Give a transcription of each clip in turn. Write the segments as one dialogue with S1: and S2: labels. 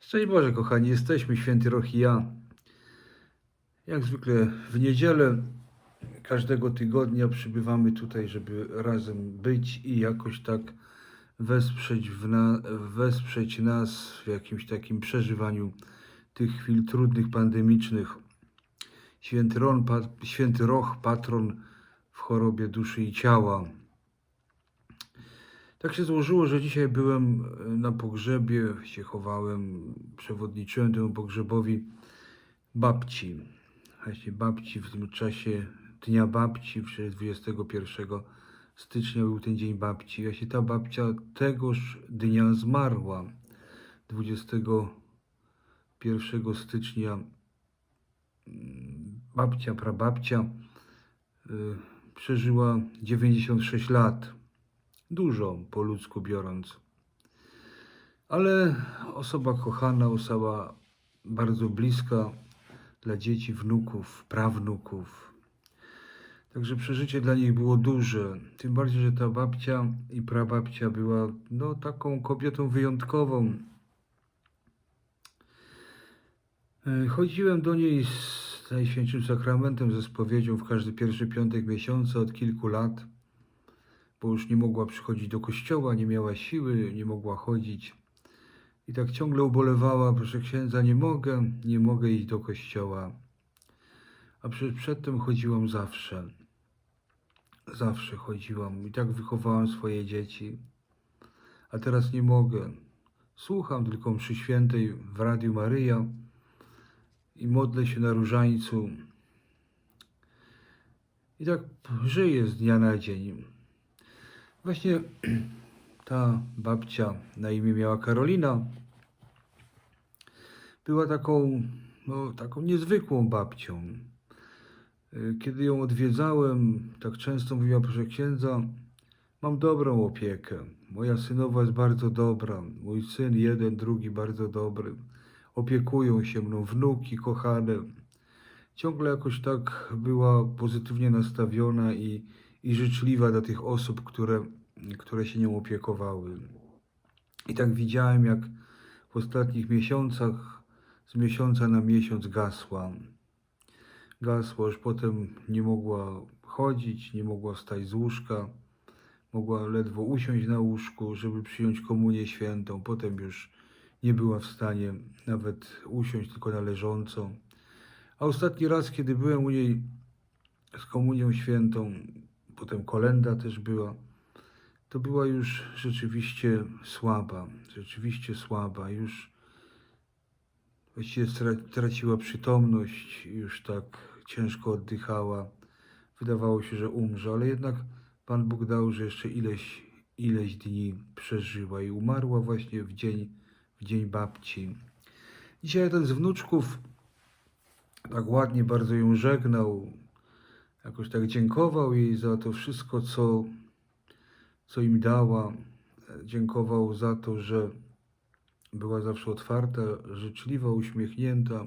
S1: Szczęść Boże, kochani, jesteśmy, święty Roch i ja. Jak zwykle w niedzielę każdego tygodnia przybywamy tutaj, żeby razem być i jakoś tak wesprzeć, w na, wesprzeć nas w jakimś takim przeżywaniu tych chwil trudnych, pandemicznych. Święty, Ron, pa, święty Roch, patron w chorobie duszy i ciała. Tak się złożyło, że dzisiaj byłem e, na pogrzebie, się chowałem, przewodniczyłem temu pogrzebowi babci. Właśnie babci w tym czasie Dnia Babci, przecież 21 stycznia był ten Dzień Babci. Właśnie ta babcia tegoż dnia zmarła. 21 stycznia mm, babcia, prababcia y, przeżyła 96 lat dużo po ludzku biorąc. Ale osoba kochana, osoba bardzo bliska dla dzieci, wnuków, prawnuków. Także przeżycie dla nich było duże. Tym bardziej, że ta babcia i prababcia była no, taką kobietą wyjątkową. E, Chodziłem do niej z Najświętszym Sakramentem, ze spowiedzią w każdy pierwszy piątek miesiąca od kilku lat bo już nie mogła przychodzić do kościoła, nie miała siły, nie mogła chodzić. I tak ciągle ubolewała, proszę księdza, nie mogę, nie mogę iść do kościoła. A przecież przedtem chodziłam zawsze. Zawsze chodziłam i tak wychowałam swoje dzieci. A teraz nie mogę. Słucham tylko mszy świętej w Radiu Maryja i modlę się na różańcu. I tak żyję z dnia na dzień. Właśnie ta babcia na imię miała Karolina. Była taką, no, taką niezwykłą babcią. Kiedy ją odwiedzałem, tak często mówiła, proszę księdza, mam dobrą opiekę. Moja synowa jest bardzo dobra. Mój syn jeden, drugi bardzo dobry. Opiekują się mną wnuki kochane. Ciągle jakoś tak była pozytywnie nastawiona i, i życzliwa dla tych osób, które, które się nią opiekowały. I tak widziałem, jak w ostatnich miesiącach, z miesiąca na miesiąc gasła. Gasła, już potem nie mogła chodzić, nie mogła wstać z łóżka, mogła ledwo usiąść na łóżku, żeby przyjąć komunię świętą. Potem już nie była w stanie nawet usiąść, tylko na leżąco. A ostatni raz, kiedy byłem u niej z komunią świętą, potem kolenda też była, to była już rzeczywiście słaba, rzeczywiście słaba, już właściwie traciła przytomność, już tak ciężko oddychała. Wydawało się, że umrze, ale jednak Pan Bóg dał, że jeszcze ileś, ileś dni przeżyła i umarła właśnie w dzień, w dzień babci. Dzisiaj jeden z wnuczków tak ładnie bardzo ją żegnał, jakoś tak dziękował jej za to wszystko, co, co im dała. Dziękował za to, że była zawsze otwarta, życzliwa, uśmiechnięta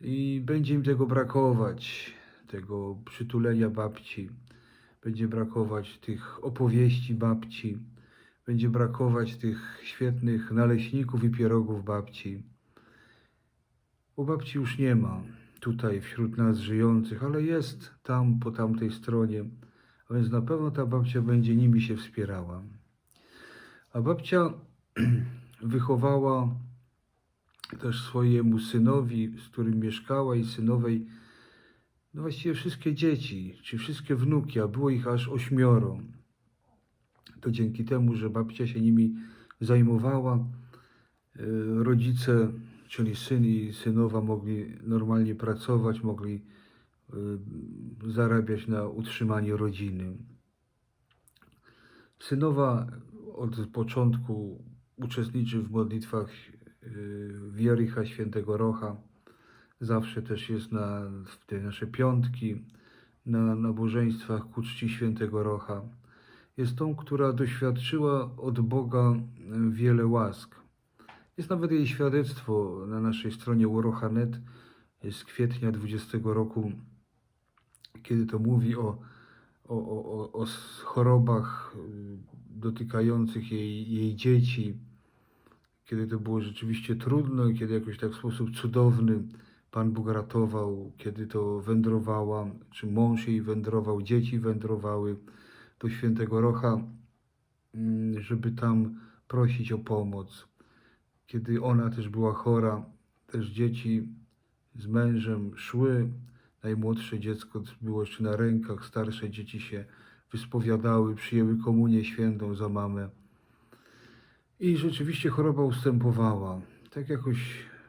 S1: i będzie im tego brakować, tego przytulenia babci. Będzie brakować tych opowieści babci, będzie brakować tych świetnych naleśników i pierogów babci. Bo babci już nie ma tutaj wśród nas żyjących, ale jest tam po tamtej stronie, a więc na pewno ta babcia będzie nimi się wspierała. A babcia wychowała też swojemu synowi, z którym mieszkała i synowej, no właściwie wszystkie dzieci, czy wszystkie wnuki, a było ich aż ośmioro. To dzięki temu, że babcia się nimi zajmowała, y, rodzice, czyli syn i synowa mogli normalnie pracować, mogli y, zarabiać na utrzymanie rodziny. Synowa od początku uczestniczy w modlitwach y, Wiericha Świętego Rocha. Zawsze też jest na w te nasze piątki, na nabożeństwach ku czci Świętego Rocha. Jest tą, która doświadczyła od Boga wiele łask. Jest nawet jej świadectwo na naszej stronie Urocha.net z kwietnia 20 roku, kiedy to mówi o, o, o, o- chorobach y, dotykających jej, jej dzieci, kiedy to było rzeczywiście trudno i kiedy jakoś tak w sposób cudowny Pan Bóg ratował, kiedy to wędrowała, czy mąż jej wędrował, dzieci wędrowały do Świętego Rocha, mm, żeby tam prosić o pomoc. Kiedy ona też była chora, też dzieci z mężem szły. Najmłodsze dziecko było jeszcze na rękach, starsze dzieci się wyspowiadały, przyjęły komunię świętą za mamę. I rzeczywiście choroba ustępowała. Tak jakoś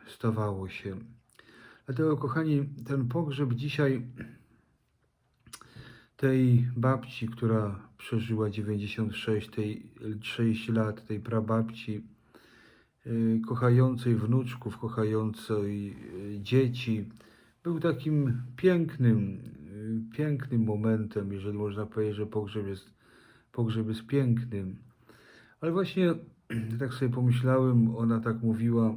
S1: stawało się. Dlatego, kochani, ten pogrzeb dzisiaj tej babci, która przeżyła 96, tej 6 lat, tej prababci, kochającej wnuczków, kochającej y, dzieci, był takim pięknym, y, pięknym momentem, jeżeli można powiedzieć, że pogrzeb jest, pogrzeb jest pięknym. Ale właśnie tak sobie pomyślałem, ona tak mówiła,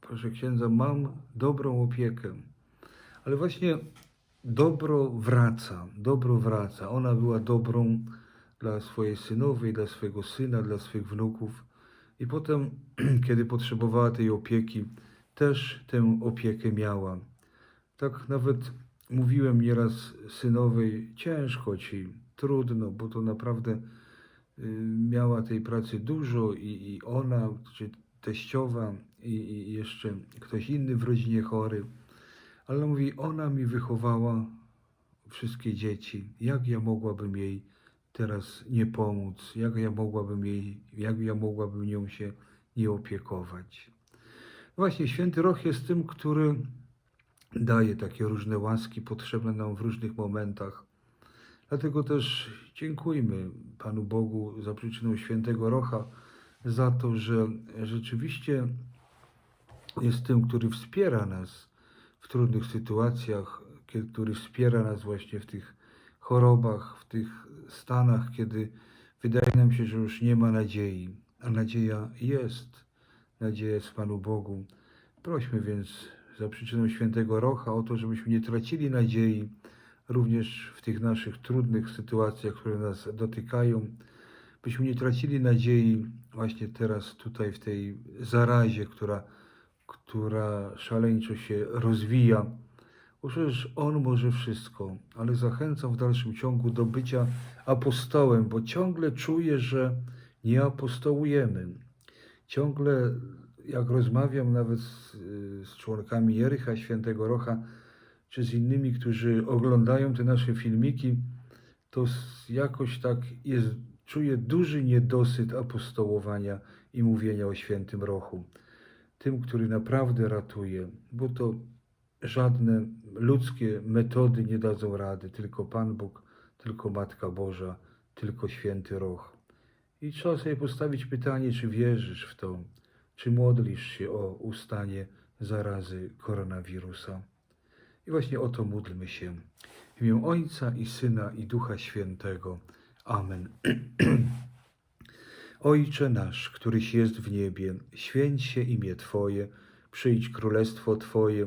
S1: proszę księdza, mam dobrą opiekę. Ale właśnie dobro wraca, dobro wraca. Ona była dobrą dla swojej synowej, dla swojego syna, dla swych wnuków. I potem, kiedy potrzebowała tej opieki, też tę opiekę miała. Tak nawet mówiłem nieraz synowej, ciężko ci, trudno, bo to naprawdę y, miała tej pracy dużo i, i ona, czy teściowa i, i jeszcze ktoś inny w rodzinie chory. Ale mówi, ona mi wychowała wszystkie dzieci. Jak ja mogłabym jej teraz nie pomóc? Jak ja mogłabym jej, jak ja mogłabym nią się nie opiekować? Właśnie święty Roch jest tym, który daje takie różne łaski potrzebne nam w różnych momentach. Dlatego też dziękujmy Panu Bogu za przyczyną świętego Rocha, za to, że rzeczywiście jest tym, który wspiera nas w trudnych sytuacjach, który wspiera nas właśnie w tych chorobach, w tych stanach, kiedy wydaje nam się, że już nie ma nadziei, a nadzieja jest. Nadzieja jest w Panu Bogu. Prośmy więc za przyczyną świętego Rocha o to, żebyśmy nie tracili nadziei również w tych naszych trudnych sytuacjach, które nas dotykają, byśmy nie tracili nadziei właśnie teraz tutaj w tej zarazie, która, która szaleńczo się rozwija. Przecież On może wszystko, ale zachęcam w dalszym ciągu do bycia apostołem, bo ciągle czuję, że nie apostołujemy. Ciągle, jak rozmawiam nawet z, z członkami Jericha Świętego Rocha, czy z innymi, którzy oglądają te nasze filmiki, to jakoś tak jest, czuję duży niedosyt apostołowania i mówienia o świętym Rochu. Tym, który naprawdę ratuje, bo to żadne ludzkie metody nie dadzą rady, tylko Pan Bóg, tylko Matka Boża, tylko święty Roch. I trzeba sobie postawić pytanie, czy wierzysz w to, czy modlisz się o ustanie zarazy koronawirusa. I właśnie o to módlmy się. W imię Ojca i Syna i Ducha Świętego. Amen. Ojcze nasz, któryś jest w niebie, święć się imię Twoje, przyjdź królestwo Twoje,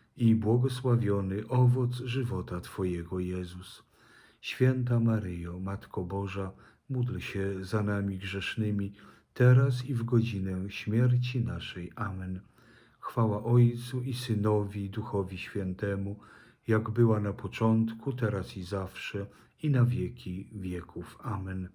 S1: i błogosławiony owoc żywota Twojego Jezus. Święta Maryjo, Matko Boża, módl się za nami grzesznymi, teraz i w godzinę śmierci naszej. Amen. Chwała Ojcu i Synowi, Duchowi Świętemu, jak była na początku, teraz i zawsze, i na wieki wieków. Amen.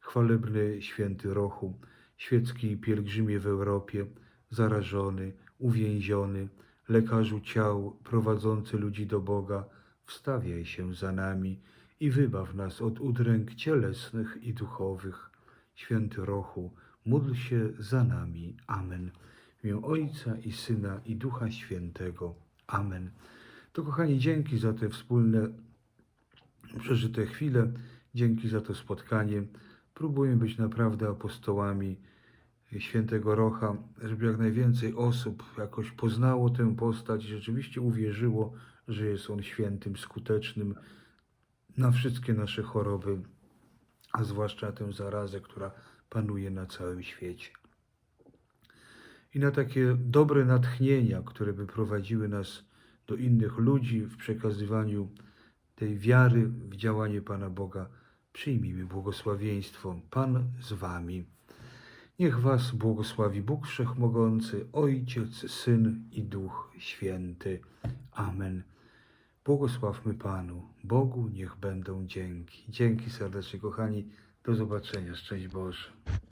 S1: Chwalebny święty Rochu, świecki pielgrzymie w Europie, zarażony, uwięziony, lekarzu ciał prowadzący ludzi do Boga, wstawiaj się za nami i wybaw nas od udręk cielesnych i duchowych. Święty Rochu, módl się za nami. Amen. W imię Ojca i Syna i Ducha Świętego. Amen. To kochani, dzięki za te wspólne przeżyte chwile, dzięki za to spotkanie. Próbujmy być naprawdę apostołami świętego Rocha, żeby jak najwięcej osób jakoś poznało tę postać i rzeczywiście uwierzyło, że jest on świętym, skutecznym na wszystkie nasze choroby, a zwłaszcza tę zarazę, która panuje na całym świecie. I na takie dobre natchnienia, które by prowadziły nas do innych ludzi w przekazywaniu tej wiary w działanie Pana Boga, przyjmijmy błogosławieństwo. Pan z Wami. Niech Was błogosławi Bóg Wszechmogący, Ojciec, Syn i Duch Święty. Amen. Błogosławmy Panu. Bogu niech będą dzięki. Dzięki serdecznie, kochani. Do zobaczenia. Szczęść Boże.